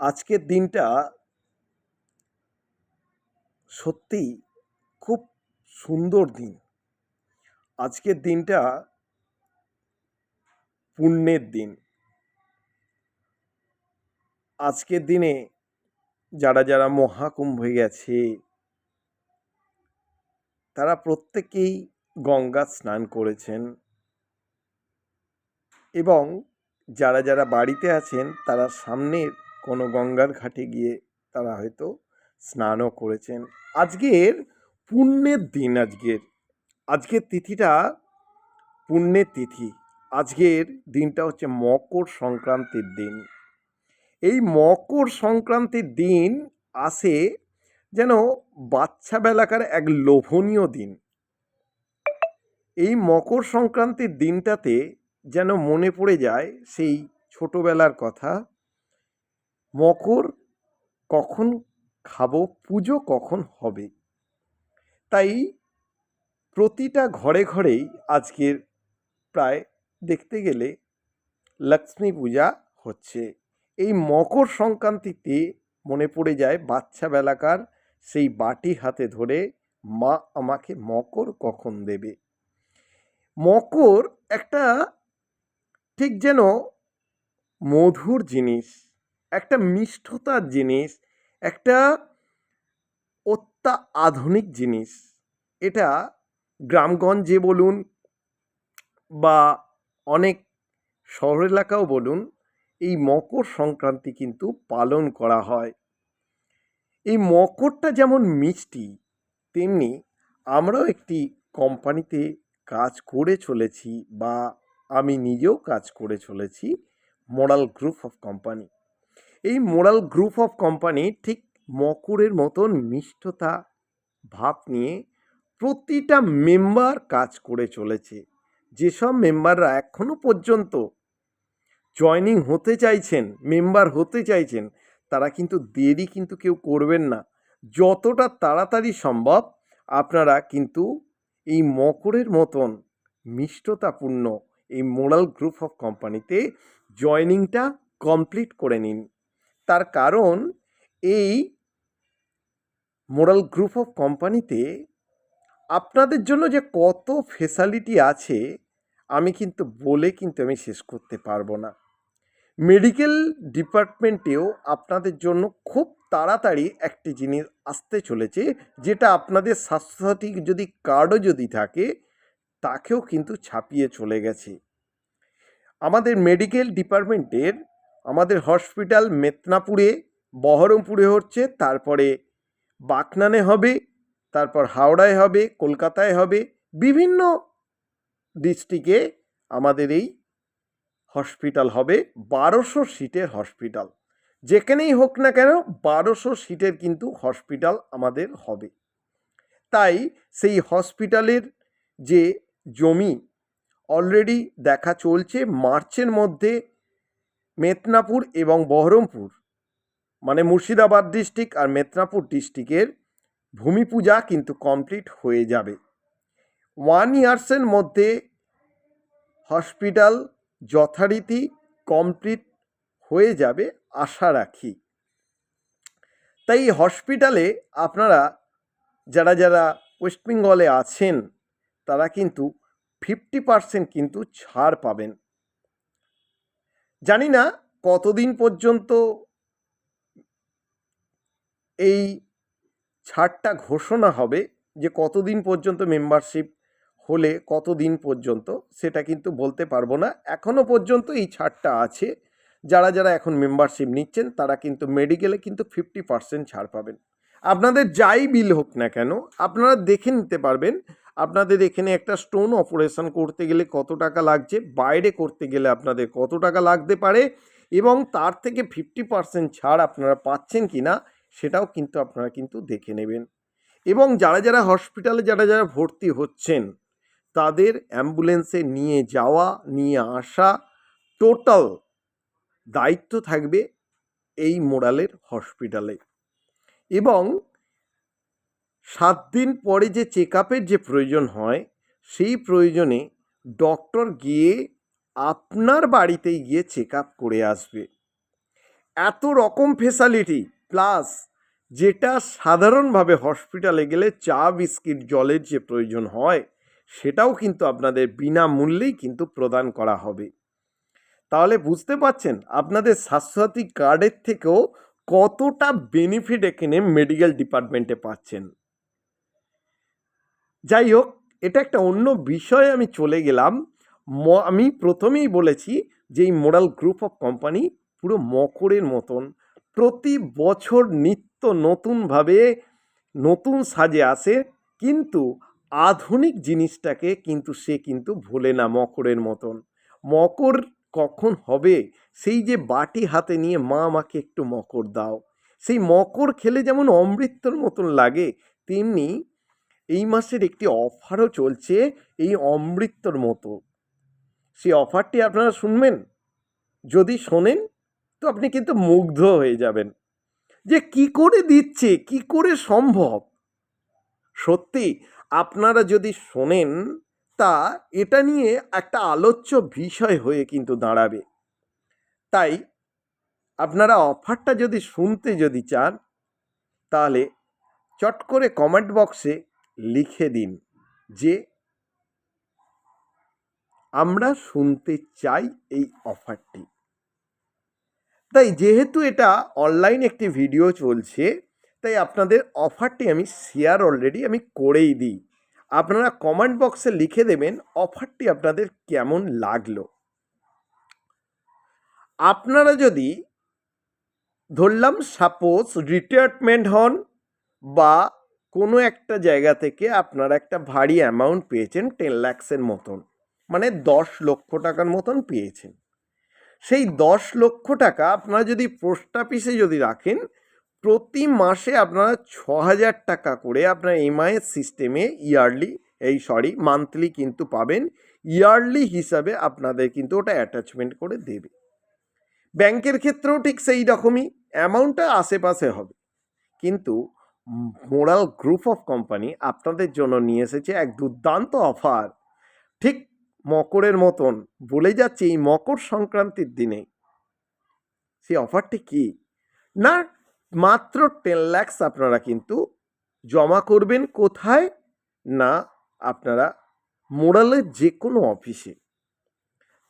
আজকের দিনটা সত্যিই খুব সুন্দর দিন। আজকের দিনটা পুণ্যের দিন। আজকের দিনে যারা যারা মহাকুম্ভে গেছে, তারা প্রত্যেকেই গঙ্গা স্নান করেছেন এবং যারা যারা বাড়িতে আছেন, তারা সামনের কোনো গঙ্গার ঘাটে গিয়ে তারা হয়তো স্নানও করেছেন। আজকের পুণ্যের দিন আজকের। আজকের তিথিটা পুণ্যের তিথি। আজকের দিনটা হচ্ছে মকর সংক্রান্তির দিন। এই মকর সংক্রান্তির দিন আসে যেন বাচ্চা বেলাকার এক লোভনীয় দিন। এই মকর সংক্রান্তির দিনটাতে যেন মনে পড়ে যায় সেই ছোটোবেলার কথা। মকর কখন খাব, পুজো কখন হবে? তাই প্রতিটা ঘরে ঘরেই আজকের প্রায় দেখতে গেলে লক্ষ্মী পূজা হচ্ছে। এই মকর সংক্রান্তিতে মনে পড়ে যায় বাচ্চা বেলাকার সেই বাটি হাতে ধরে মা আমাকে মকর কখন দেবে? মকর একটা ঠিক যেন মধুর জিনিস। একটা মিষ্টতার জিনিস, একটা অত্যা আধুনিক জিনিস। এটা গ্রামগঞ্জে বলুন বা অনেক শহর এলাকাও বলুন, এই মকর সংক্রান্তি কিন্তু পালন করা হয়। এই মকরটা যেমন মিষ্টি, তেমনি আমরাও একটি কোম্পানিতে কাজ করে চলেছি বা আমি নিজেও কাজ করে চলেছি মোরাল গ্রুপ অফ কোম্পানি। এই মোরাল গ্রুপ অফ কোম্পানি ঠিক মকরের মতন মিষ্টতা ভাব নিয়ে প্রতিটা মেম্বার কাজ করে চলেছে। যেসব মেম্বাররা এখনও পর্যন্ত জয়নিং হতে চাইছেন, মেম্বার হতে চাইছেন, তারা কিন্তু দেরি কিন্তু কেউ করবেন না। যতটা তাড়াতাড়ি সম্ভব আপনারা কিন্তু এই মকরের মতন মিষ্টতাপূর্ণ এই মোরাল গ্রুপ অফ কোম্পানিতে জয়নিংটা কমপ্লিট করে নিন। তার কারণ এই মোরাল গ্রুপ অফ কোম্পানিতে আপনাদের জন্য যে কত ফেসালিটি আছে, আমি কিন্তু বলে কিন্তু আমি শেষ করতে পারব না। মেডিকেল ডিপার্টমেন্টেও আপনাদের জন্য খুব তাড়াতাড়ি একটি জিনিস আসতে চলেছে, যেটা আপনাদের স্বাস্থ্যসাথী যদি কার্ডও যদি থাকে, তাকেও কিন্তু ছাপিয়ে চলে গেছে। আমাদের মেডিকেল ডিপার্টমেন্টের আমাদের হসপিটাল মেদিনীপুরে, বহরমপুরে হচ্ছে, তারপরে বাকনানে হবে, তারপর হাওড়ায় হবে, কলকাতায় হবে, বিভিন্ন ডিস্ট্রিক্টে আমাদের এই হসপিটাল হবে, বারোশো সিটের হসপিটাল। যেখানেই হোক না কেন, বারোশো সিটের কিন্তু হসপিটাল আমাদের হবে। তাই সেই হসপিটালের যে জমি অলরেডি দেখা চলছে, মার্চের মধ্যে মেদিনীপুর এবং বহরমপুর মানে মুর্শিদাবাদ ডিস্ট্রিক্ট আর মেদিনীপুর ডিস্ট্রিক্টের ভূমি পূজা কিন্তু কমপ্লিট হয়ে যাবে। ওয়ান ইয়ার্সের মধ্যে হসপিটাল যথারীতি কমপ্লিট হয়ে যাবে আশা রাখি। তাই হসপিটালে আপনারা যারা যারা ওয়েস্ট বেঙ্গলে আছেন, তারা কিন্তু ফিফটি পার্সেন্ট কিন্তু ছাড় পাবেন। জানি না কতদিন পর্যন্ত এই ছাড়টা ঘোষণা হবে যে কতদিন পর্যন্ত মেম্বারশিপ হলে কতদিন পর্যন্ত সেটা কিন্তু বলতে পারব না। এখনও পর্যন্ত এই ছাড়টা আছে। যারা যারা এখন মেম্বারশিপ নিচ্ছেন, তারা কিন্তু মেডিকেলে কিন্তু ফিফটি পার্সেন্ট ছাড় পাবেন। আপনাদের যাই বিল হোক না কেন, আপনারা দেখে নিতে পারবেন আপনাদের এখানে একটা স্টোন অপারেশন করতে গেলে কত টাকা লাগছে? বাইরে করতে গেলে আপনাদের কত টাকা লাগতে পারে? এবং তার থেকে ফিফটি পার্সেন্ট ছাড় আপনারা পাচ্ছেন কি না, সেটাও কিন্তু আপনারা কিন্তু দেখে নেবেন। এবং যারা যারা হসপিটালে যারা যারা ভর্তি হচ্ছেন, তাদের অ্যাম্বুলেন্সে নিয়ে যাওয়া, নিয়ে আসা টোটাল দায়িত্ব থাকবে এই মোড়ালের হসপিটালে এবং সাত দিন পরে যে চেক যে প্রয়োজন হয়, সেই প্রয়োজনে ডক্টর গিয়ে আপনার বাড়িতেই গিয়ে চেক করে আসবে। এত রকম ফেসালিটি, প্লাস যেটা সাধারণভাবে হসপিটালে গেলে চা, বিস্কিট, জলের যে প্রয়োজন হয়, সেটাও কিন্তু আপনাদের বিনামূল্যেই কিন্তু প্রদান করা হবে। তাহলে বুঝতে পারছেন আপনাদের স্বাস্থ্যসাথী কার্ডের থেকেও কতটা বেনিফিট এখানে মেডিকেল ডিপার্টমেন্টে পাচ্ছেন। যাই হোক, এটা একটা অন্য বিষয়ে আমি চলে গেলাম। ম- আমি প্রথমেই বলেছি যে এই মোরাল গ্রুপ অফ কোম্পানি পুরো মকরের মতন প্রতি বছর নিত্য নতুনভাবে নতুন সাজে আসে, কিন্তু আধুনিক জিনিসটাকে কিন্তু সে কিন্তু ভোলে না মকরের মতন। মকর কখন হবে? সেই যে বাটি হাতে নিয়ে মা আমাকে একটু মকর দাও। সেই মকর খেলে যেমন অমৃতর মতন লাগে, তেমনি এই মাসের একটি অফারও চলছে এই অমৃতর মতো। সেই অফারটি আপনারা শুনবেন? যদি শোনেন, তো আপনি কিন্তু মুগ্ধ হয়ে যাবেন। যে কি করে দিচ্ছে, কি করে সম্ভব? সত্যি, আপনারা যদি শোনেন, তা এটা নিয়ে একটা আলোচ্য বিষয় হয়ে কিন্তু দাঁড়াবে। তাই, আপনারা অফারটা যদি শুনতে যদি চান, তাহলে চট করে কমেন্ট বক্সে লিখে দিন যে, আমরা শুনতে চাই এই অফারটি। তাই যেহেতু এটা অনলাইন একটি ভিডিও চলছে, তাই আপনাদের অফারটি আমি শেয়ার অলরেডি আমি করেই দিই। আপনারা কমেন্ট বক্সে লিখে দেবেন অফারটি আপনাদের কেমন লাগল। আপনারা যদি ধরলাম সাপোজ রিটায়ারমেন্ট হন বা কোনো একটা জায়গা থেকে আপনারা একটা ভারী অ্যামাউন্ট পেয়েছেন টেন ল্যাক্সের মতন। মানে দশ লক্ষ টাকার মতন পেয়েছেন। সেই দশ লক্ষ টাকা আপনারা যদি পোস্ট অফিসে যদি রাখেন, প্রতি মাসে আপনারা ছ হাজার টাকা করে আপনার এমআইএস সিস্টেমে ইয়ারলি এই সরি মান্থলি কিন্তু পাবেন। ইয়ারলি হিসাবে আপনাদের কিন্তু ওটা অ্যাটাচমেন্ট করে দেবে। ব্যাংকের ক্ষেত্রেও ঠিক সেই রকমই। অ্যামাউন্টটা আশেপাশে হবে। কিন্তু মোরাল গ্রুপ অফ কোম্পানি আপনাদের জন্য নিয়ে এসেছে এক দুর্দান্ত অফার। ঠিক মকরের মতন। বলে যাচ্ছে এই মকর সংক্রান্তির দিনে। সেই অফারটি কি? না, মাত্র টেন ল্যাক্স আপনারা কিন্তু জমা করবেন কোথায়? না, আপনারা মোরালের যে কোনো অফিসে।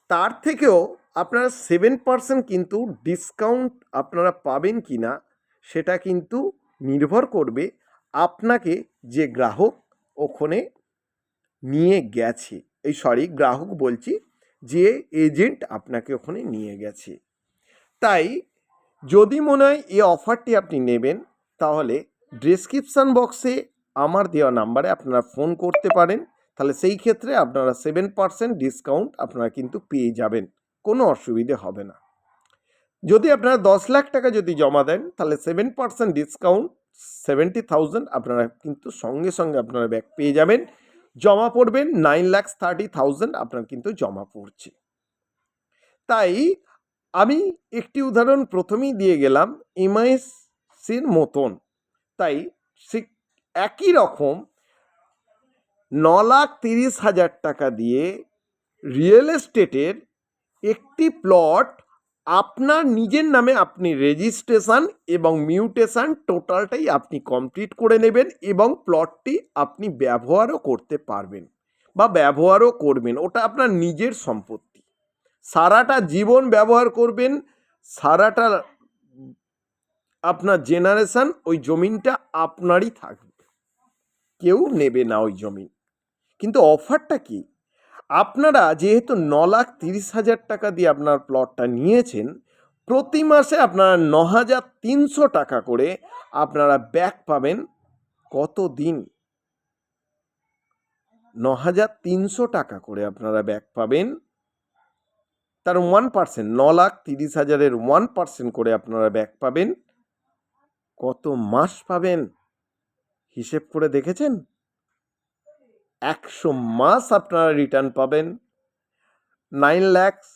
তার থেকেও আপনারা সেভেন পার্সেন্ট কিন্তু ডিসকাউন্ট আপনারা পাবেন কি না সেটা কিন্তু নির্ভর করবে আপনাকে যে গ্রাহক ওখানে নিয়ে গেছে। এই সরি গ্রাহক বলছি যে এজেন্ট আপনাকে ওখানে নিয়ে গেছে। তাই যদি মনে হয় এই অফারটি আপনি নেবেন, তাহলে ডেসক্রিপশান বক্সে আমার দেওয়া নাম্বারে আপনারা ফোন করতে পারেন। তাহলে সেই ক্ষেত্রে আপনারা সেভেন পার্সেন্ট ডিসকাউন্ট আপনারা কিন্তু পেয়ে যাবেন। কোনো অসুবিধে হবে না। যদি আপনারা দশ লাখ টাকা যদি জমা দেন, তাহলে seven percent discount seventy thousand আপনারা কিন্তু সঙ্গে সঙ্গে আপনারা ব্যাক পেয়ে যাবেন। জমা পড়বেন নাইন ল্যাক্স থার্টি থাউজেন্ড আপনার কিন্তু জমা পড়ছে। তাই আমি একটি উদাহরণ প্রথমেই দিয়ে গেলাম এমআইএসির মতন। তাই সে একই রকম ন লাখ তিরিশ হাজার টাকা দিয়ে রিয়েল এস্টেটের একটি প্লট আপনার নিজের নামে আপনি রেজিস্ট্রেশন এবং মিউটেশন টোটালটাই আপনি কমপ্লিট করে নেবেন এবং প্লটটি আপনি ব্যবহারও করতে পারবেন বা ব্যবহারও করবেন। ওটা আপনার নিজের সম্পত্তি। সারাটা জীবন ব্যবহার করবেন, সারাটা আপনার জেনারেশান ওই জমিনটা আপনারই থাকবে। কেউ নেবে না ওই জমিন। কিন্তু অফারটা কি? আপনারা যেহেতু ন লাখ তিরিশ হাজার টাকা দিয়ে আপনার প্লটটা নিয়েছেন, প্রতি মাসে আপনারা ন হাজার তিনশো টাকা করে আপনারা ব্যাক পাবেন কত দিন ন হাজার তিনশো টাকা করে আপনারা ব্যাক পাবেন। তার ওয়ান পার্সেন্ট ন লাখ তিরিশ হাজারের ওয়ান পার্সেন্ট করে আপনারা ব্যাক পাবেন। কত মাস পাবেন? হিসেব করে দেখেছেন? একশো মাস আপনারা রিটার্ন পাবেন। নাইন ল্যাক্স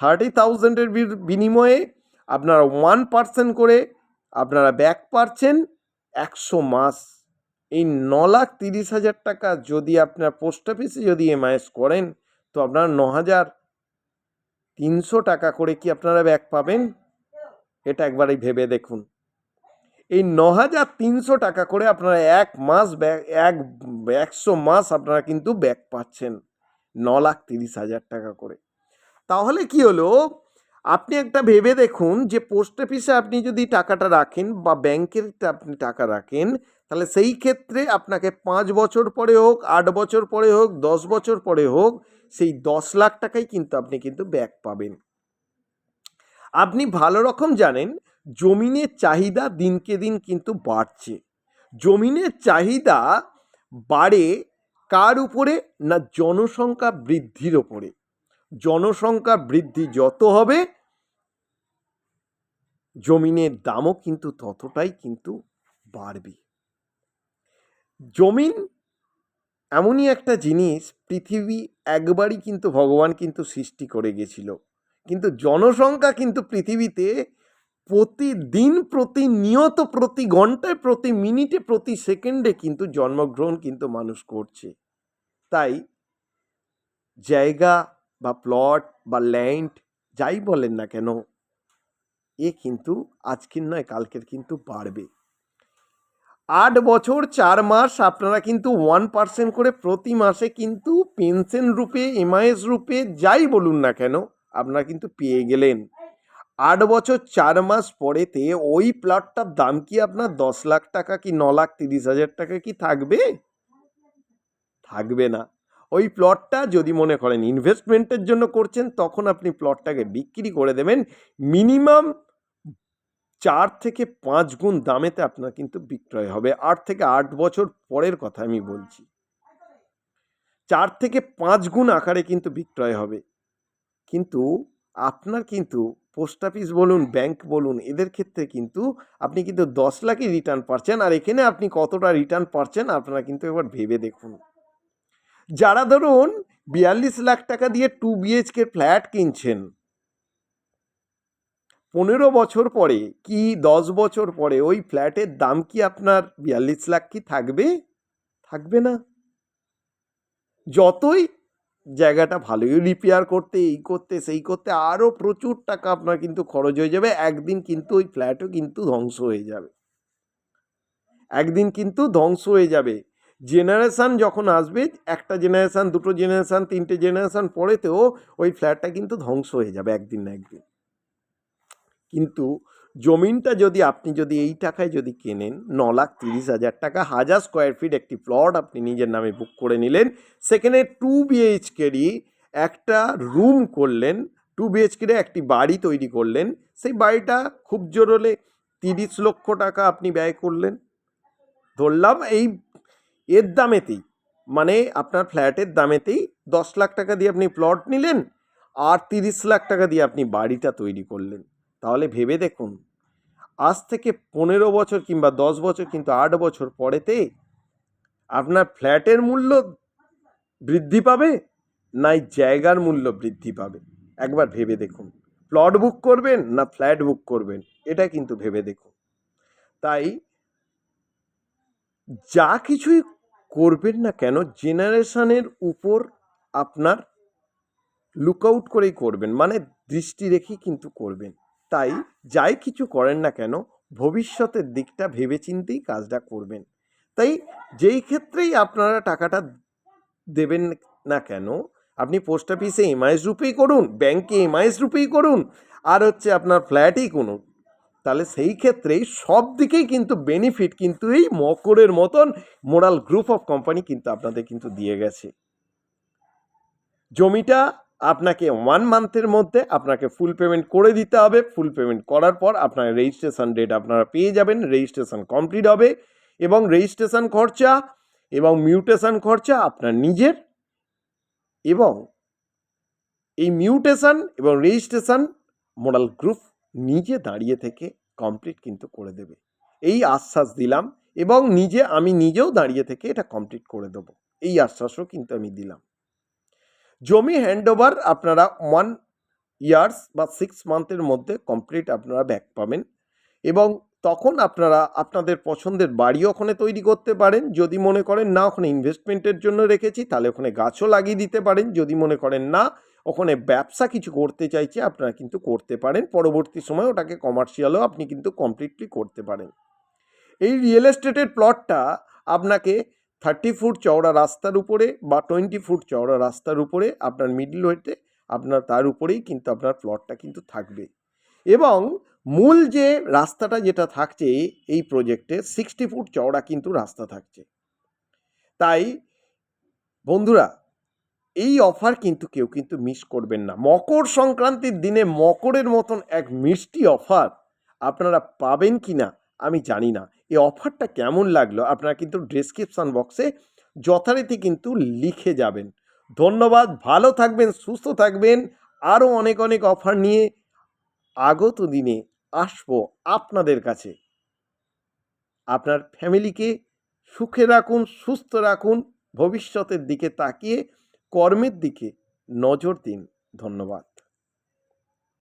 থার্টি থাউজেন্ডের বিনিময়ে আপনারা ওয়ান পার্সেন্ট করে আপনারা ব্যাক পাচ্ছেন একশো মাস। এই ন লাখ তিরিশ হাজার টাকা যদি আপনার পোস্ট অফিসে যদি এমআইএস করেন, তো আপনারা ন হাজার তিনশো টাকা করে কি আপনারা ব্যাক পাবেন? এটা একবারই ভেবে দেখুন। এই ন হাজার তিনশো টাকা করে আপনারা এক মাস ব্যাক এক, একশো মাস আপনারা কিন্তু ব্যাক পাচ্ছেন ন লাখ তিরিশ হাজার টাকা করে। তাহলে কি হলো? আপনি একটা ভেবে দেখুন যে পোস্ট অফিসে আপনি যদি টাকাটা রাখেন বা ব্যাংকের আপনি টাকা রাখেন, তাহলে সেই ক্ষেত্রে আপনাকে পাঁচ বছর পরে হোক, আট বছর পরে হোক, দশ বছর পরে হোক, সেই দশ লাখ টাকাই কিন্তু আপনি কিন্তু ব্যাক পাবেন। আপনি ভালো রকম জানেন জমিনের চাহিদা দিনকে দিন কিন্তু বাড়ছে। জমিনের চাহিদা বাড়ে কার উপরে? না জনসংখ্যা বৃদ্ধির ওপরে জনসংখ্যা বৃদ্ধি যত হবে, জমিনের দামও কিন্তু ততটাই কিন্তু বাড়বে। জমিন এমনই একটা জিনিস, পৃথিবী একবারই কিন্তু ভগবান কিন্তু সৃষ্টি করে গেছিল। কিন্তু জনসংখ্যা কিন্তু পৃথিবীতে প্রতিদিন, প্রতিনিয়ত, প্রতি ঘন্টায়, প্রতি মিনিটে, প্রতি সেকেন্ডে কিন্তু জন্মগ্রহণ কিন্তু মানুষ করছে। তাই জায়গা বা প্লট বা ল্যান্ড যাই বলেন না কেন, এ কিন্তু আজকের নয়, কালকের কিন্তু বাড়বে। আট বছর, চার মাস আপনারা কিন্তু ওয়ান পার্সেন্ট করে প্রতি মাসে কিন্তু পেনশন রূপে এমআইএস রূপে যাই বলুন না কেন, আপনারা কিন্তু পেয়ে গেলেন। আট বছর চার মাস পরেতে ওই প্লটটার দাম কি আপনার দশ লাখ টাকা কি ন লাখ তিরিশ হাজার টাকা কি থাকবে? থাকবে না। ওই প্লটটা যদি মনে করেন ইনভেস্টমেন্টের জন্য করছেন, তখন আপনি প্লটটাকে বিক্রি করে দেবেন। মিনিমাম চার থেকে পাঁচ গুণ দামেতে আপনার কিন্তু বিক্রয় হবে। আট থেকে আট বছর পরের কথা আমি বলছি। চার থেকে পাঁচ গুণ আকারে কিন্তু বিক্রয় হবে। কিন্তু আপনার কিন্তু পোস্ট অফিস বলুন, ব্যাংক বলুন, এদের ক্ষেত্রে কিন্তু আপনি কিন্তু দশ লাখই রিটার্ন পাচ্ছেন আর এখানে আপনি কতটা রিটার্ন পাচ্ছেন আপনারা কিন্তু একবার ভেবে দেখুন। যারা ধরুন বিয়াল্লিশ লাখ টাকা দিয়ে টু বিএইচকে ফ্ল্যাট কিনছেন, পনেরো বছর পরে কি দশ বছর পরে ওই ফ্ল্যাটের দাম কি আপনার বিয়াল্লিশ লাখ কি থাকবে? থাকবে না। যতই জায়গাটা ভালোই রিপেয়ার করতে, এই করতে, সেই করতে আরও প্রচুর টাকা আপনার কিন্তু খরচ হয়ে যাবে। একদিন কিন্তু ওই ফ্ল্যাটও কিন্তু ধ্বংস হয়ে যাবে। একদিন কিন্তু ধ্বংস হয়ে যাবে। জেনারেশান যখন আসবে, একটা জেনারেশান দুটো জেনারেশান তিনটে জেনারেশান পরেতেও ওই ফ্ল্যাটটা কিন্তু ধ্বংস হয়ে যাবে একদিন না একদিন। কিন্তু জমিনটা যদি আপনি যদি এই টাকায় যদি কেনেন, ন লাখ তিরিশ হাজার টাকা, হাজার স্কোয়ার ফিট একটি প্লট আপনি নিজের নামে বুক করে নিলেন। সেখানে টু বিএইচকেরই একটা রুম করলেন টু বিএইচকে একটি বাড়ি তৈরি করলেন। সেই বাড়িটা খুব জোর হলে তিরিশ লক্ষ টাকা আপনি ব্যয় করলেন। ধরলাম এই এর দামেতেই মানে আপনার ফ্ল্যাটের দামেতেই দশ লাখ টাকা দিয়ে আপনি প্লট নিলেন আর তিরিশ লাখ টাকা দিয়ে আপনি বাড়িটা তৈরি করলেন। তাহলে ভেবে দেখুন। আজ থেকে পনেরো বছর কিংবা দশ বছর কিন্তু আট বছর পরেতে আপনার ফ্ল্যাটের মূল্য বৃদ্ধি পাবে না এই জায়গার মূল্য বৃদ্ধি পাবে। একবার ভেবে দেখুন। প্লট বুক করবেন না ফ্ল্যাট বুক করবেন, এটা কিন্তু ভেবে দেখুন। তাই যা কিছুই করবেন না কেন, জেনারেশনের উপর আপনার লুক আউট করেই করবেন মানে দৃষ্টি রেখেই কিন্তু করবেন। তাই যাই কিছু করেন না কেন, ভবিষ্যতের দিকটা ভেবেচিন্তেই কাজটা করবেন। তাই যেই ক্ষেত্রেই আপনারা টাকাটা দেবেন না কেন, আপনি পোস্ট অফিসে এমআইএস রূপেই করুন, ব্যাংকে এমআইএস রূপেই করুন, আর হচ্ছে আপনার ফ্ল্যাটেই করুন, তাহলে সেই ক্ষেত্রেই সব দিকেই কিন্তু বেনিফিট কিন্তু এই মকরের মতন মোরাল গ্রুপ অফ কোম্পানি কিন্তু আপনাদের কিন্তু দিয়ে গেছে। জমিটা আপনাকে ওয়ান মান্থের মধ্যে আপনাকে ফুল পেমেন্ট করে দিতে হবে। ফুল পেমেন্ট করার পর আপনার রেজিস্ট্রেশন ডেট আপনারা পেয়ে যাবেন। রেজিস্ট্রেশন কমপ্লিট হবে এবং রেজিস্ট্রেশন খরচা এবং মিউটেশন খরচা আপনার নিজের এবং এই মিউটেশন এবং রেজিস্ট্রেশন মোরাল গ্রুপ নিজে দাঁড়িয়ে থেকে কমপ্লিট কিন্তু করে দেবে। এই আশ্বাস দিলাম এবং নিজে আমি নিজেও দাঁড়িয়ে থেকে এটা কমপ্লিট করে দেবো। এই আশ্বাসও কিন্তু আমি দিলাম। জমি হ্যান্ডওভার আপনারা ওয়ান ইয়ার্স বা সিক্স মান্থের মধ্যে কমপ্লিট আপনারা ব্যাক পাবেন। এবং তখন আপনারা আপনাদের পছন্দের বাড়ি ওখানে তৈরি করতে পারেন। যদি মনে করেন না, ওখানে ইনভেস্টমেন্টের জন্য রেখেছি, তাহলে ওখানে গাছও লাগিয়ে দিতে পারেন। যদি মনে করেন না, ওখানে ব্যবসা কিছু করতে চাইছে, আপনারা কিন্তু করতে পারেন। পরবর্তী সময় ওটাকে কমার্শিয়ালও আপনি কিন্তু কমপ্লিটলি করতে পারেন। এই রিয়েল এস্টেটের প্লটটা আপনাকে থার্টি ফুট চওড়া রাস্তার উপরে বা টোয়েন্টি ফুট চওড়া রাস্তার উপরে আপনার মিডল ওয়েতে আপনার তার উপরেই কিন্তু আপনার প্লটটা কিন্তু থাকবে। এবং মূল যে রাস্তাটা যেটা থাকছে এই প্রজেক্টে সিক্সটি ফুট চওড়া কিন্তু রাস্তা থাকছে। তাই বন্ধুরা, এই অফার কিন্তু কেউ কিন্তু মিস করবেন না। মকর সংক্রান্তির দিনে মকরের মতন এক মিষ্টি অফার আপনারা পাবেন কি না আমি জানি না। এই অফারটা কেমন লাগল? আপনারা কিন্তু ডেসক্রিপশান বক্সে যথারীতি কিন্তু লিখে যাবেন। ধন্যবাদ, ভালো থাকবেন, সুস্থ থাকবেন। আরও অনেক অনেক অফার নিয়ে আগত দিনে আসব আপনাদের কাছে। আপনার ফ্যামিলিকে সুখে রাখুন, সুস্থ রাখুন, ভবিষ্যতের দিকে তাকিয়ে কর্মের দিকে নজর দিন। ধন্যবাদ।